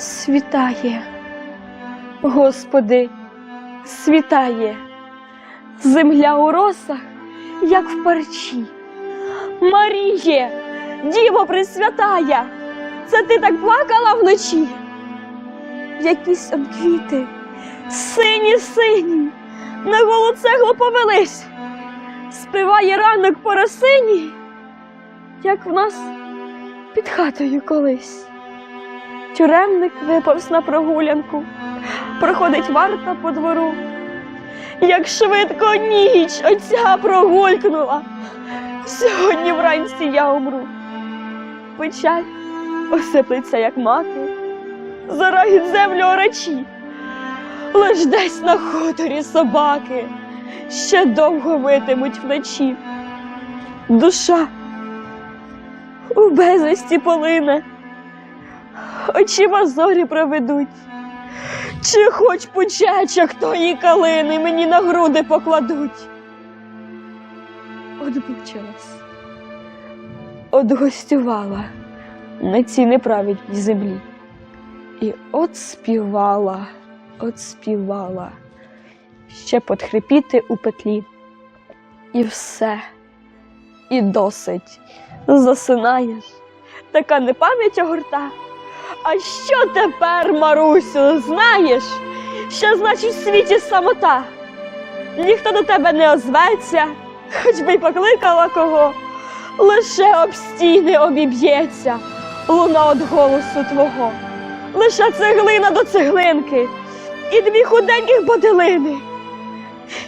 Світає, Господи, світає, земля у росах, як в парчі. Маріє, Діво Пресвятая, це ти так плакала вночі? Якісь он квіти, сині сині, на голу цеглу повелись, співає ранок по росині, як в нас під хатою колись. Тюремник виповз на прогулянку, проходить варта по двору. Як швидко ніч оця прогулькнула, сьогодні вранці я умру. Печаль осиплеться, як мати, зарагід землю орачі. Лиш десь на хуторі собаки ще довго витимуть вночі. Душа у безвісті полине очима зорі проведуть. Чи хоч пучечок тої калини мені на груди покладуть. Одмучилась, одгостювала на цій неправедній землі. І от співала, от співала, ще подхрипіти у петлі. І все, і досить засинаєш, така непам'ять огорта. А що тепер, Марусю, знаєш, що значить в світі самота? Ніхто до тебе не озветься, хоч би й покликала кого, лише об стіни обіб'ється луна від голосу твого, лише цеглина до цеглинки і дві худеньких бодилини,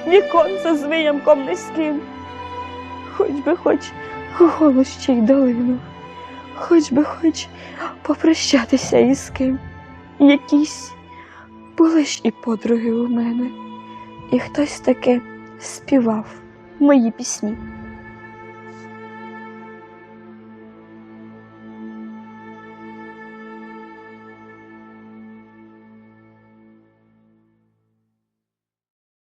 віконце з виямком низьким, хоч би хоч голос ще й долинув хоч би хоч попрощатися із ким. Якісь були ж і подруги у мене, і хтось таки співав мої пісні.